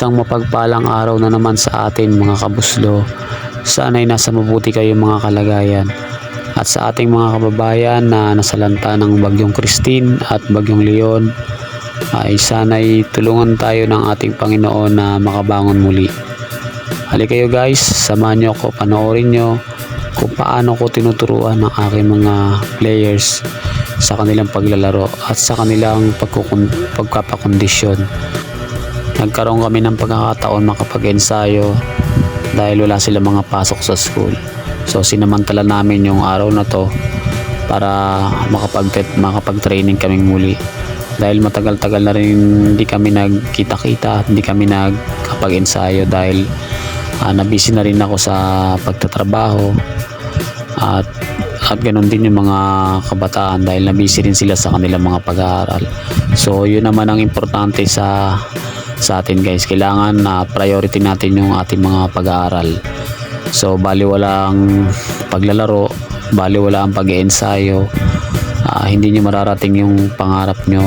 Isang mapagpalang araw na naman sa atin mga kabuslo. Sana'y nasa mabuti kayo mga kalagayan. At sa ating mga kababayan na nasalanta ng Bagyong Christine at Bagyong Leon ay sana'y tulungan tayo ng ating Panginoon na makabangon muli. Halika kayo guys, samahan nyo ako, panoorin nyo kung paano ko tinuturuan ng aking mga players sa kanilang paglalaro at sa kanilang pagkukun- pagkapakondisyon. Nagkaroon kami ng pagkakataon makapag-ensayo dahil wala sila mga pasok sa school. So sinamantala namin yung araw na to para makapag makapag-training kaming muli. Dahil matagal-tagal na rin hindi kami nagkita-kita, hindi kami nagkapag-ensayo dahil uh, nabisi na rin ako sa pagtatrabaho at at ganun din yung mga kabataan dahil nabisi rin sila sa kanilang mga pag-aaral. So yun naman ang importante sa sa atin guys. Kailangan na priority natin yung ating mga pag-aaral. So bali walang paglalaro, bali wala ang pag-iensayo. Ah, hindi nyo mararating yung pangarap nyo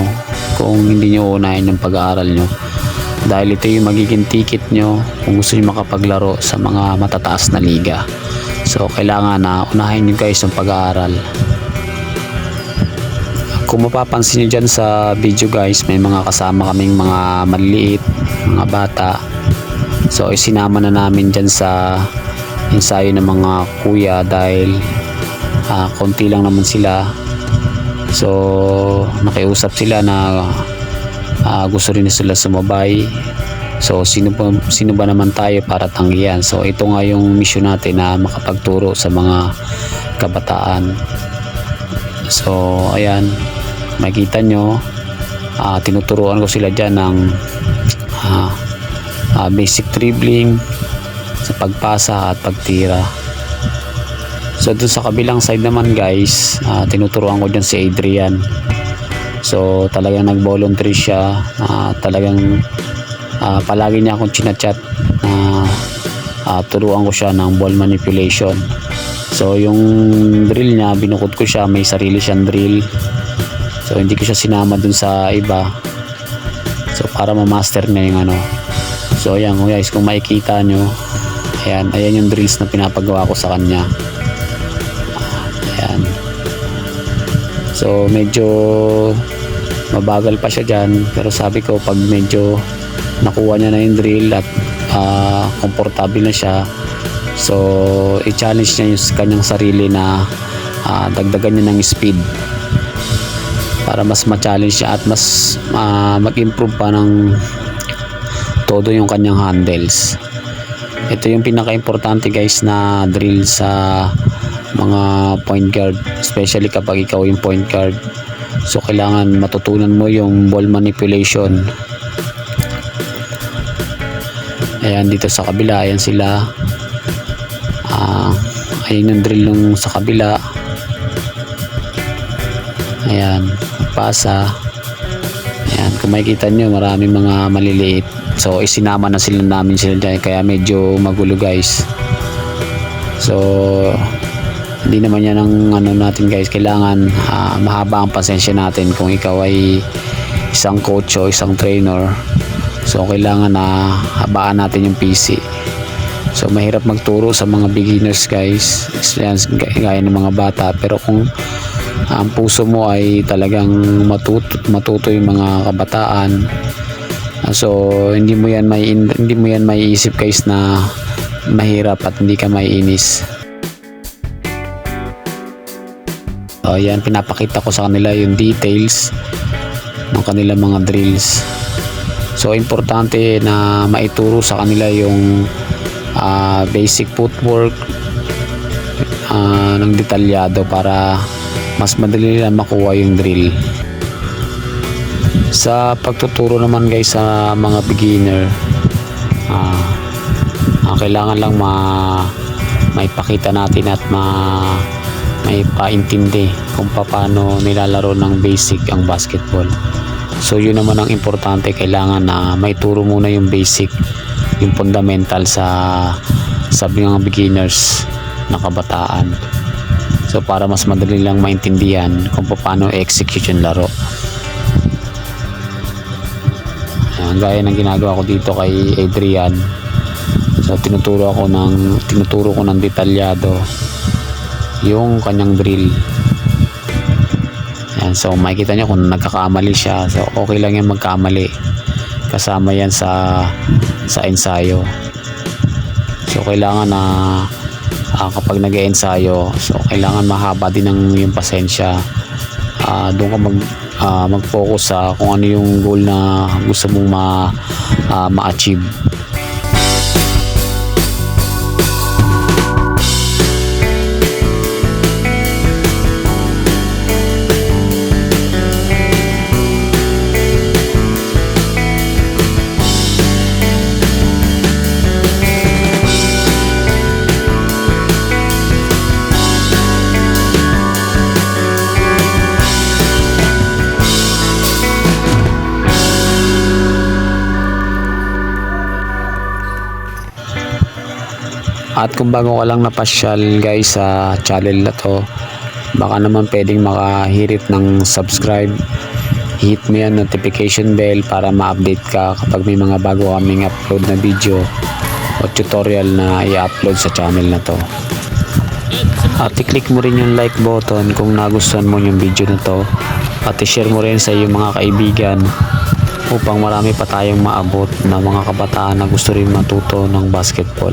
kung hindi nyo unahin yung pag-aaral nyo. Dahil ito yung magiging ticket nyo kung gusto nyo makapaglaro sa mga matataas na liga. So kailangan na unahin nyo guys yung pag-aaral. Kung mapapansin nyo dyan sa video guys, may mga kasama kaming mga maliliit, mga bata. So isinama na namin dyan sa ensayo ng mga kuya dahil ah, konti lang naman sila. So nakiusap sila na ah, gusto rin sila sumabay. So sino ba, sino ba naman tayo para tanggihan? So ito nga yung mission natin na makapagturo sa mga kabataan. So ayan, makita nyo, ah, tinuturuan ko sila dyan ng ah, ah, basic dribbling sa pagpasa at pagtira. So dun sa kabilang side naman guys, ah, tinuturuan ko dyan si Adrian. So talagang nag-volunteer siya, ah, talagang ah, palagi niya akong chinachat na ah, turuan ko siya ng ball manipulation. So yung drill niya, binukod ko siya, may sarili siyang drill. So hindi ko siya sinama dun sa iba. So para ma-master niya yung ano. So ayan guys, kung makikita nyo, ayan, ayan yung drills na pinapagawa ko sa kanya. Ayan. So medyo mabagal pa siya dyan pero sabi ko pag medyo nakuha niya na yung drill at ah, komportable na siya so i-challenge niya yung kanyang sarili na ah, dagdagan niya ng speed para mas ma-challenge siya at mas ah, mag-improve pa ng todo yung kanyang handles. Ito yung pinaka-importante guys na drill sa mga point guard especially kapag ikaw yung point guard. So kailangan matutunan mo yung ball manipulation. Ayan dito sa kabila ayan sila. Ah ayun yung drill nung sa kabila ayan pasa ayan kung makikita nyo marami mga maliliit. So isinama na sila namin sila dyan. Kaya medyo magulo guys. So hindi naman yan ang ano natin guys. Kailangan ah, mahaba ang pasensya natin kung ikaw ay isang coach o isang trainer. So kailangan na habaan natin yung PC so mahirap magturo sa mga beginners guys. Gaya ng mga bata. Pero kung ang puso mo ay talagang matuto, matuto yung mga kabataan Ah, so hindi mo yan may hindi mo yan maiisip guys na mahirap at hindi ka maiinis Oh, yan pinapakita ko sa kanila yung details ng kanilang mga drills. So importante na maituro sa kanila yung ah, basic footwork ah, ng detalyado para mas madali nila makuha yung drill. Sa pagtuturo naman guys sa mga beginner, ah, ah, kailangan lang ma maipakita natin at ma may paintindi kung paano nilalaro ng basic ang basketball. So yun naman ang importante, kailangan na maituro muna yung basic, yung fundamental sa sa mga beginners na kabataan. So para mas madali lang maintindihan kung paano execute yung laro. Ayan. gaya ng ginagawa ko dito kay Adrian. So tinuturo ako ng tinuturo ko ng detalyado yung kanyang drill. Yan, so makikita nyo kung nagkakamali siya. So okay lang yan magkamali. Kasama yan sa sa ensayo. So kailangan na ah, kapag nag-ensayo, so kailangan mahaba din ng yung pasensya. Ah, doon ka mag ah, mag-focus sa kung ano yung goal na gusto mong ma ah, ma-achieve. At kung bago ka lang napasyal guys sa channel na to, baka naman pwedeng makahirit ng subscribe. Hit mo yan notification bell para ma-update ka kapag may mga bago kaming upload na video o tutorial na i-upload sa channel na to. At i-click mo rin yung like button kung nagustuhan mo yung video na to. At i-share mo rin sa iyong mga kaibigan upang marami pa tayong maabot na mga kabataan na gusto rin matuto ng basketball.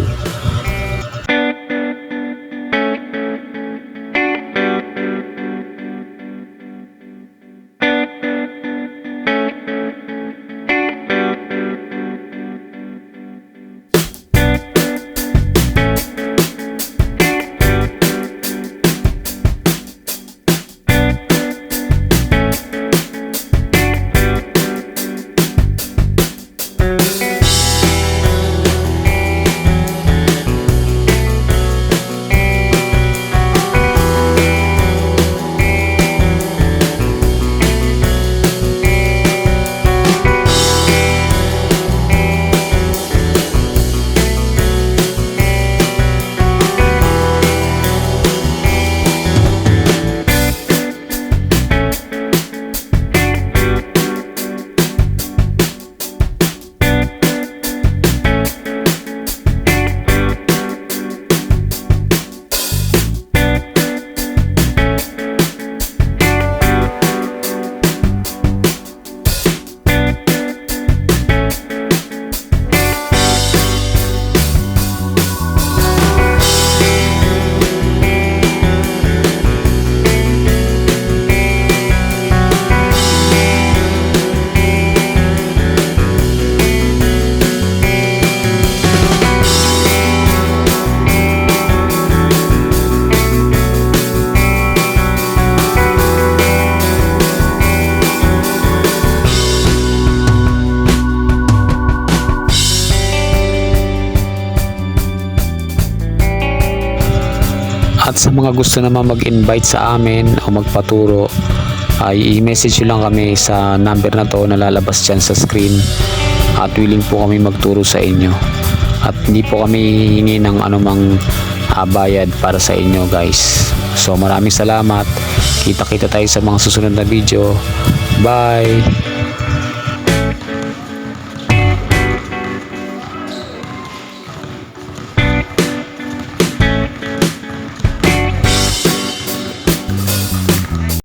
Sa mga gusto naman mag-invite sa amin o magpaturo, ay i-message nyo lang kami sa number na to na lalabas dyan sa screen at willing po kami magturo sa inyo. At hindi po kami hihingi ng anumang ah, bayad para sa inyo guys. So maraming salamat. Kita-kita tayo sa mga susunod na video. Bye!